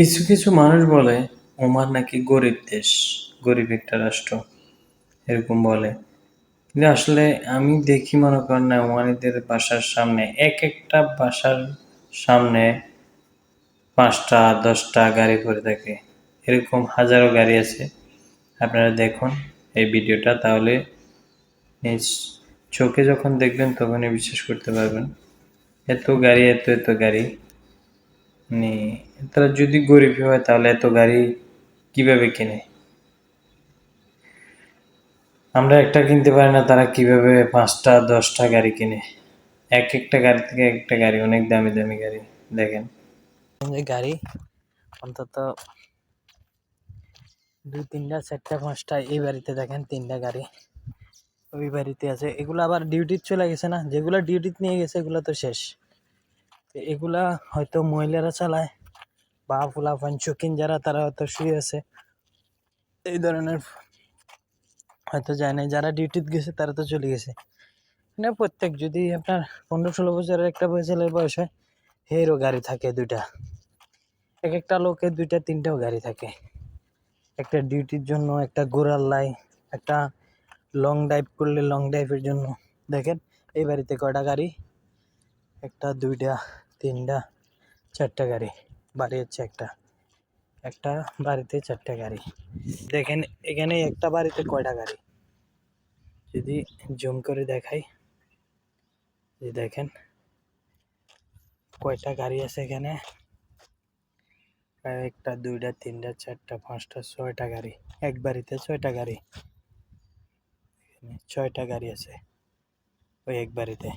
কিছু কিছু মানুষ বলে, ওমান নাকি গরিব দেশ, গরিব একটা রাষ্ট্র, এরকম বলে। কিন্তু আসলে আমি দেখি মনে করেন না, ওমানিদের বাসার সামনে, এক একটা বাসার সামনে পাঁচটা, দশটা গাড়ি পড়ে থাকে। এরকম হাজারো গাড়ি আছে। আপনারা দেখুন এই ভিডিওটা, তাহলে চোখে যখন দেখবেন, তখনই বিশ্বাস করতে পারবেন। এত গাড়ি, এত এত গাড়ি। মানে তারা যদি গরিব হয়, তাহলে এত গাড়ি কীভাবে কিনে? আমরা একটা কিনতে পারি না, তারা কীভাবে পাঁচটা, দশটা গাড়ি কিনে? এক একটা গাড়ি থেকে একটা গাড়ি, অনেক দামি দামি গাড়ি, দেখেন। গাড়ি অন্তত দুই তিনটা, চারটা, পাঁচটা, এই বাড়িতে দেখেন তিনটা গাড়ি। ওই বাড়িতে আছে। এগুলো আবার ডিউটির চলে গেছে না? যেগুলো ডিউটিতে নিয়ে গেছে, এগুলো তো শেষ। এগুলা হয়তো মহিলারা চালায়। বা ফুলাফান চকিন যারা, তারা হয়তো শুয়ে আছে। এই ধরনের হয়তো যায় না যারা ডিউটিতে গেছে, তারা তো চলে গেছে। না প্রত্যেক যদি আপনার পনেরো, ষোলো বছরের একটা ছেলের বয়স হয়, হেরও গাড়ি থাকে দুইটা। এক একটা লোকের দুইটা, তিনটাও গাড়ি থাকে। একটা ডিউটির জন্য, একটা ঘোরার লাই, একটা লং ড্রাইভ করলে লং ড্রাইভের জন্য। দেখেন, এই বাড়িতে কয়টা গাড়ি? একটা, দুইটা, তিনটা, চারটা গাড়ি। বাড়ি হচ্ছে একটা। একটা বাড়িতে চারটা গাড়ি। দেখেন, এখানে একটা বাড়িতে কয়টা গাড়ি? যদি জুম করে দেখাই। যে দেখেন, কয়টা গাড়ি আছে এখানে? একটা, দুইটা, তিনটা, চারটা, পাঁচটা, ছয়টা গাড়ি। এক বাড়িতে ছয়টা গাড়ি। ছয়টা গাড়ি আছে ওই এক বাড়িতে।